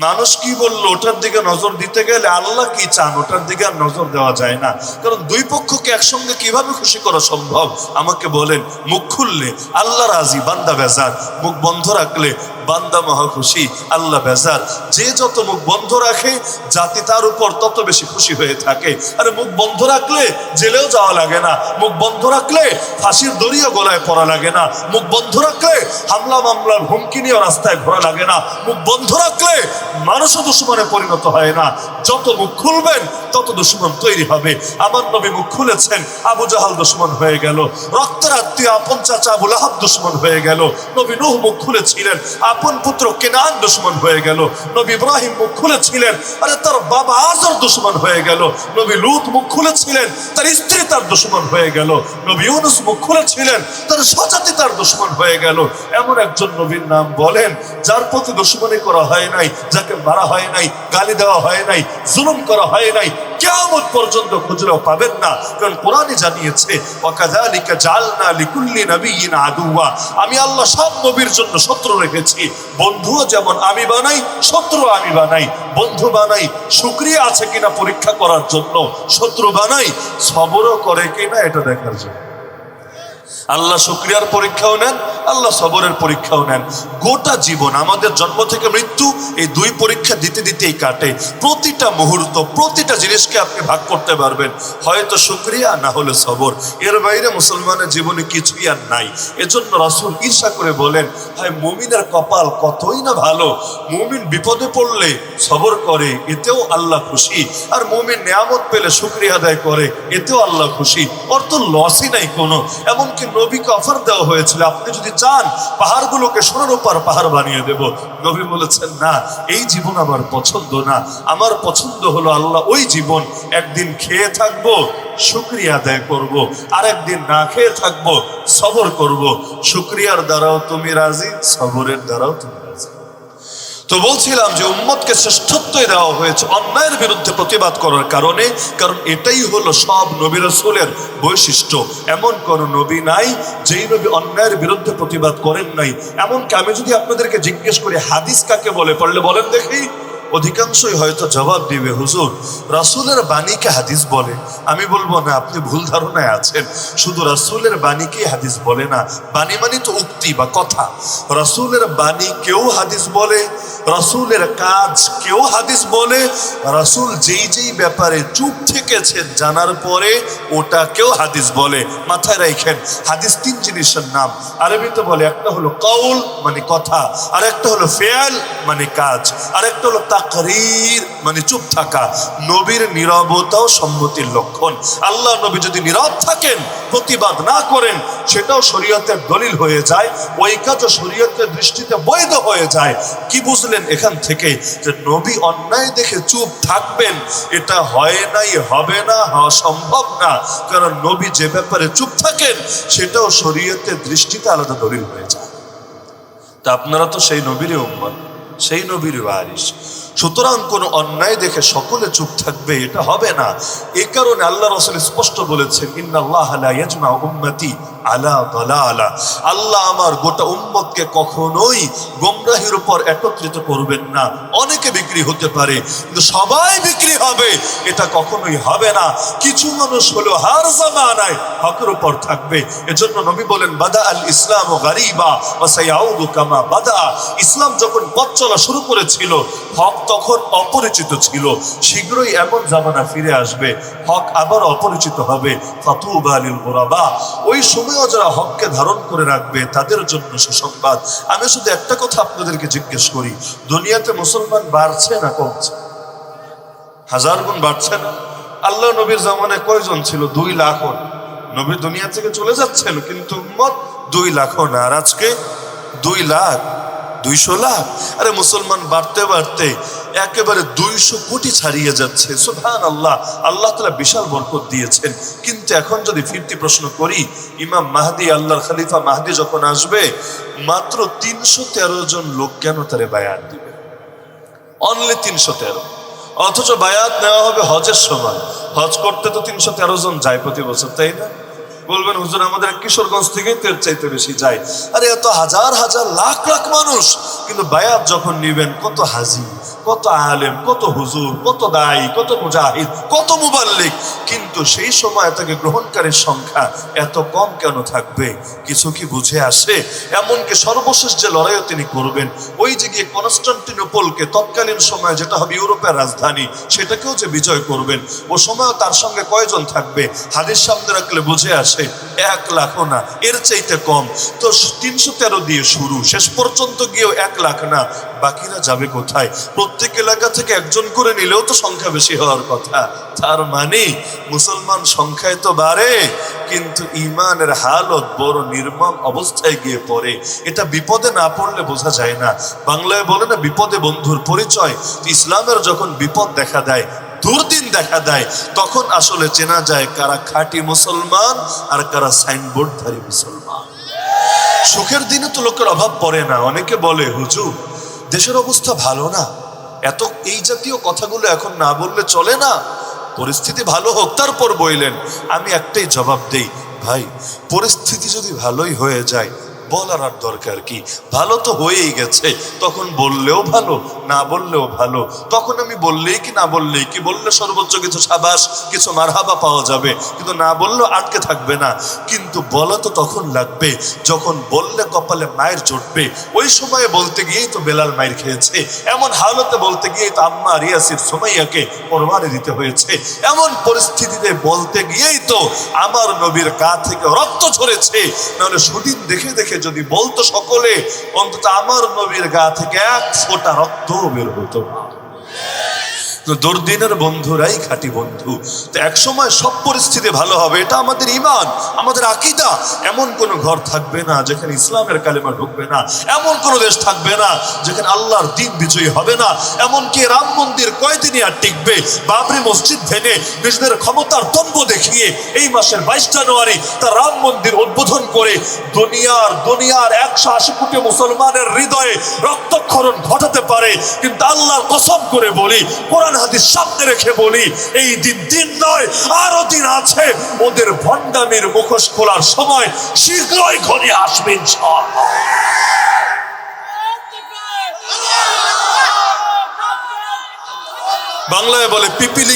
মানুষ কি বলল? ওটার দিকে নজর দিতে গেলে আল্লাহ কি চান? ওটার দিকে আর নজর দেওয়া যায় না। কারণ দুই পক্ষকে একসঙ্গে কীভাবে খুশি করা সম্ভব? আমাকে বলেন, মুখ খুললে আল্লাহ রাজি, বান্দা বেজার। মুখ বন্ধ রাখলে বান্দা মহা খুশি, আল্লাহ বেজার। যে যত মুখ বন্ধ রাখে, জাতি তার উপর তত বেশি খুশি হয়ে থাকে। আরে মুখ বন্ধ রাখলে জেলেও যাওয়া লাগে না। মুখ বন্ধ রাখলে ফাঁসির দড়িও গলায় পড়া লাগে না। মুখ বন্ধ রাখলে হামলা মামলার হুমকি নিয়ে রাস্তায় ঘোরা লাগে না। মুখ বন্ধ রাখলে মানুষও দুশ্মনে পরিণত হয় না। যত মুখ খুলবেন, তত দুশ্মন তৈরি হবে। আমার নবী মুখ খুলেছেন, আবু জাহাল দুশ্মন হয়ে গেল। রক্তের আত্মীয় আপন চাচা আবুল আহাব দুশ্মন হয়ে গেল। নবী নুহ মুখ খুলেছিলেন, আপন পুত্র কেনান দুশ্মন হয়ে গেল। নবী ইব্রাহিম মুখ খুলেছিলেন, আরে তার বাবা আজর দুশ্মন হয়ে গেল। নবী লুত মুখ খুলেছিলেন, তার স্ত্রী তার দুশ্মন হয়ে গেল। নবী ইউনুস মুখ খুলেছিলেন, তার স্বজাতি তার দুশ্মন হয়ে গেল। এমন একজন নবীর নাম বলেন, যার প্রতি দুশ্মনী করা হয় নাই যাকে মারা হয় নাই, গালি দেওয়া হয় নাই, জুলুম করা হয় নাই কেমন পর্যন্ত খুঁজলেও পাবেন না। কারণ কোরআনে জানিয়েছে লিকুল্লি আমি আল্লাহ সব নবীর জন্য শত্রু রেখেছি। বন্ধুও যেমন আমি বানাই শত্রু আমি বানাই। বন্ধু বানাই শুকরিয়া আছে কিনা পরীক্ষা করার জন্য শত্রু বানাই, সবরও করে কিনা এটা দেখার জন্য। আল্লাহ শুক্রিয়ার পরীক্ষাও নেন, আল্লাহ সবরের পরীক্ষাও নেন। গোটা জীবন আমাদের জন্ম থেকে মৃত্যু, এই দুই পরীক্ষা দিতে দিতেই কাটে। প্রতিটা মুহূর্ত, প্রতিটা জিনিসকে আপনি ভাগ করতে পারবেন। হয়তো শুক্রিয়া, না হলে সবর। এর বাইরে মুসলমানের জীবনে কিছুই আর নাই। এজন্য রাসূল ঈর্ষা করে বলেন, ভাই, মুমিনের কপাল কতই না ভালো। মুমিন বিপদে পড়লে সবর করে, এতেও আল্লাহ খুশি। আর মুমিন নিয়ামত পেলে শুক্রিয়া আদায় করে, এতেও আল্লাহ খুশি। তো লসই নাই কোনো। এমনকি নবীকে অফার দেওয়া হয়েছিল। আপনি যদি চান, পাহাড়গুলোকে সোনার উপর পাহাড় বানিয়ে দেব। নবী বলেছেন, না, এই জীবন আমার পছন্দ না। আমার পছন্দ হলো আল্লাহ ওই জীবন। একদিন খেয়ে থাকব, শুক্রিয়া আদায় করব। আর একদিন না খেয়ে থাকব, সবর করব। শুক্রিয়ার দ্বারাও তুমি রাজি, সবরের দ্বারাও তুমি তো বলছিলাম যে উম্মতকে শ্রেষ্ঠত্বই দেওয়া হয়েছে অন্যায়ের বিরুদ্ধে প্রতিবাদ করার কারণে, কারণ এটাই হলো সব নবী রসুলের বৈশিষ্ট্য। এমন কোন নবী নাই, যেই নবী অন্যায়ের বিরুদ্ধে প্রতিবাদ করেন নাই। এমনকি আমি যদি আপনাদেরকে জিজ্ঞেস করি, হাদিস কাকে বলে? পড়লে বলেন দেখি। অধিকাংশই হয়তো জবাব দিবে, হুজুর, রাসূলের বাণীকে হাদিস বলে। আমি বলব, না, আপনি ভুল ধারণায় আছেন। শুধু রাসূলের বাণীকে হাদিস বলে না, বাণী মানে তো উক্তি বা কথা। রাসূলের বাণী কেউ হাদিস বলে, রাসূলের কাজ কেউ হাদিস বলে, রাসূল যেই যেই ব্যাপারে চুপ থেকেছেন জানার পরে ওটা কেউ হাদিস বলে। মাথায় রাখেন, হাদিস তিন জিনিসের নাম। আরবিতে বলে, একটা হলো কৌল মানে কথা আর একটা হলো ফেয়াল মানে কাজ আর একটা হলো তাকরির মানে চুপ থাকা, নবীর নীরবতাও সম্মতির লক্ষণ। আল্লাহ নবী যদি নীরব থাকেন, প্রতিবাদ না করেন, সেটাও শরীয়তের দলিল হয়ে যায় ওই কাজও শরীয়তের দৃষ্টিতে বৈধ হয়ে যায়। কি বুঝলেন এখান থেকে? যে নবী অন্যায় দেখে চুপ থাকবেন, এটা হয় নাই, হবে না, হওয়া সম্ভব না। কারণ নবী যে ব্যাপারে চুপ থাকেন, সেটাও শরীয়তের দৃষ্টিতে আলাদা দলিল হয়ে যায়। তা আপনারা তো সেই নবীরই উম্মত, সেই নবীর ওয়ারিস সুতরাং কোনো অন্যায় দেখে সকলে চুপ থাকবে, এটা হবে না। এ কারণে আল্লাহ রসুল স্পষ্ট বলেছেন ইন্না আল্লাহ উম্মতি। আলা দালালা। আল্লাহ আমার গোটা উম্মতকে কখনোই গোমরাহির উপর একত্রিত করবেন না। অনেকে বিক্রি হতে পারে, কিন্তু সবাই বিক্রি হবে। এটা কখনোই হবে না। কিছু মানুষ হলো হার জামানায় হকের উপর থাকবে। এজন্য নবী বলেন, বাদা আল ইসলাম ও গারিবা ও কামা বাদা। ইসলাম যখন পথ চলা শুরু করেছিল, হক তখন অপরিচিত ছিল। শীঘ্রই এমন জামানা ফিরে আসবে, হক আবার অপরিচিত হবে। ফাতুবা আলিল ওই সময়ও যারা হককে ধারণ করে রাখবে, তাদের জন্য সুসংবাদ। আমি শুধু একটা কথা আপনাদেরকে জিজ্ঞেস করি, দুনিয়াতে মুসলমান বাড়ছে না কমছে? হাজার গুণ বাড়ছে না? আল্লাহ নবীর জামানে কয়জন ছিল? দুই লাখ নবী দুনিয়া থেকে চলে যাচ্ছেন, কিন্তু মত দুই লাখ না আর আজকে দুই লাখ। দুইশো লাখ? আরে মুসলমান বাড়তে বাড়তে একেবারে দুইশো কোটি ছাড়িয়ে যাচ্ছে। সুবহান আল্লাহ আল্লাহ তালা বিশাল বরকত দিয়েছেন। কিন্তু এখন যদি ফিরতি প্রশ্ন করি, ইমাম মাহাদি, আল্লাহর খলিফা মাহাদি যখন আসবে, মাত্র তিনশো তেরো জন লোক কেন তারে বায়াত দিবে? অনলি তিনশো তেরো। অথচ বায়াত নেওয়া হবে হজের সময়। হজ করতে তো তিনশো তেরো জন যায় প্রতি বছর, তাই না? বলবেন, হুজুর, আমাদের কিশোরগঞ্জ থেকে তের চাইতে বেশি যায়। আরে, এত হাজার হাজার, লাখ লাখ মানুষ। কিন্তু বায়াত যখন নিবেন, কত হাজি, কত আলেম, কত হুজুর, কত দায়ী, কত মুজাহিদ, কত মুবাল্লিক। কিন্তু সেই সময় তাকে গ্রহণকারীর সংখ্যা এত কম কেন থাকবে? কিছু কি বুঝে আসে? এমনকি সর্বশেষ যে লড়াইও তিনি করবেন, ওই যে গিয়ে কনস্টান্টিনোপলকে তৎকালীন সময় যেটা হবে ইউরোপের রাজধানী, সেটাকেও যে বিজয় করবেন, ও সময়ও তার সঙ্গে কয়জন থাকবে? হাদিস সামনে রাখলে বুঝে আসে। এক লাখও না, এর চাইতে কম। তো তিনশো তেরো দিয়ে শুরু, শেষ পর্যন্ত গিয়েও এক লাখ না, বাকিরা যাবে কোথায়? প্রত্যেক এলাকা থেকে একজন করে নিলেও তো সংখ্যা বেশি হওয়ার কথা। তার মানে মুসলমান সংখ্যায় তো বাড়ে, কিন্তু ইমানের হালত বড় নির্মম অবস্থায় গিয়ে পড়ে। এটা বিপদে না পড়লে বোঝা যায় না। বাংলায় বলে না, বিপদে বন্ধুর পরিচয়। ইসলামের যখন বিপদ দেখা দেয় দুর্দিন দেখা দেয়, তখন আসলে চেনা যায় কারা খাঁটি মুসলমান আর কারা সাইনবোর্ডধারী মুসলমান। সুখের দিনে তো লোকের অভাব পড়ে না, অনেকে বলে, হুজুর, দেশের অবস্থা ভালো না। এত এই জাতীয় কথাগুলো এখন না বললে চলে না? পরিস্থিতি ভালো হোক, তারপর বইলেন। আমি একটাই জবাব দেই, ভাই, পরিস্থিতি যদি ভালোই হয়ে যায় বলার আর দরকার কি? ভালো তো হয়েই গেছে। তখন বললেও ভালো, না বললেও ভালো। তখন আমি বললেই কি, না বললেই কি? বললে সর্বোচ্চ কিছু সাবাস, কিছু মারহাবা পাওয়া যাবে। কিন্তু না বললেও আটকে থাকবে না। কিন্তু বলা তো তখন লাগবে, যখন বললে কপালে মায়ের চটবে ওই সময়ে বলতে গিয়েই তো বেলাল মায়ের খেয়েছে। এমন হালতে বলতে গিয়েই তো আম্মা রিয়াসির সোমাইয়াকে কোরবানি দিতে হয়েছে। এমন পরিস্থিতিতে বলতে গিয়েই তো আমার নবীর গা থেকে রক্ত ঝরেছে। নাহলে সুদিন দেখে দেখে যদি বলতো সকলে অন্তত আমার নবীর গা থেকে এক ফোটা রক্ত বের হতো। দুর্দিনের বন্ধুরাই খাঁটি বন্ধু। তো এক সময় সব পরিস্থিতি ভালো হবে, এটা আমাদের ইমান আমাদের আকিদা। এমন কোন ঘর থাকবে না যেখানে ইসলামের কালেমা ঢুকবে না, এমন কোন দেশ থাকবে না যেখানে আল্লাহর দিন বিজয়ী হবে না। এমনকি রাম মন্দির কয়দিনই আর টিকবে? বাবরি মসজিদ ভেঙে নিজেদের ক্ষমতার দম্ভ দেখিয়ে এই মাসের বাইশ জানুয়ারি তার রাম মন্দির উদ্বোধন করে দুনিয়ার দুনিয়ার একশো আশি কোটি মুসলমানের হৃদয়ে রক্তক্ষরণ ঘটাতে পারে। কিন্তু আল্লাহর কসম করে বলি কোরআন হাদিস সামনে রেখে বলি, এই দিন দিন নয়, আরও দিন আছে, ওদের ভণ্ডামির মুখোশ খোলার সময় শীঘ্রই ঘরে আসবে। বাংলায় বলে পিপিলি